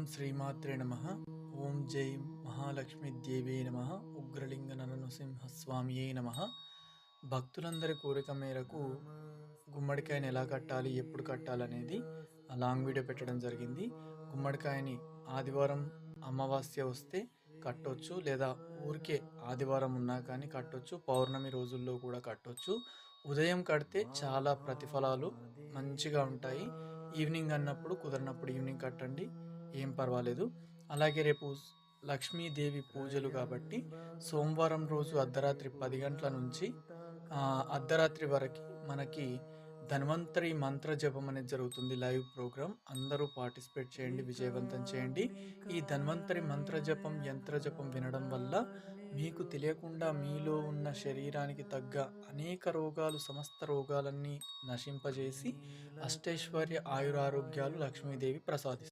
ఓం శ్రీమాత్రే నమ. ఓం జై మహాలక్ష్మీదేవే నమ. ఉగ్రలింగ నరనృసింహస్వామియే నమ. భక్తులందరి కోరిక మేరకు గుమ్మడికాయని ఎలా కట్టాలి ఎప్పుడు కట్టాలనేది ఆ లాంగ్ వీడియో పెట్టడం జరిగింది. గుమ్మడికాయని ఆదివారం అమావాస్య వస్తే కట్టొచ్చు లేదా ఊరికే ఆదివారం ఉన్నా కానీ కట్టొచ్చు. పౌర్ణమి రోజుల్లో కూడా కట్టొచ్చు. ఉదయం కడితే చాలా ప్రతిఫలాలు మంచిగా ఉంటాయి. ఈవినింగ్ అన్నప్పుడు కుదరినప్పుడు ఈవినింగ్ కట్టండి. ఏం పర్వాలేదు. అలాగే రేపు లక్ష్మీదేవి పూజలు కాబట్టి సోమవారం రోజు అర్ధరాత్రి పది గంటల నుంచి అర్ధరాత్రి వరకు మనకి ధన్వంతరి మంత్ర జపం అనేది జరుగుతుంది లైవ్ ప్రోగ్రామ్. అందరూ పార్టిసిపేట్ చేయండి విజయవంతం చేయండి. ఈ ధన్వంతరి మంత్ర జపం యంత్ర జపం వినడం వల్ల మీకు తెలియకుండా మీలో ఉన్న శరీరానికి తగ్గ అనేక రోగాలు సమస్త రోగాలన్నీ నశింపజేసి అష్టైశ్వర్య ఆయురారోగ్యాలు లక్ష్మీదేవి ప్రసాదిస్తుంది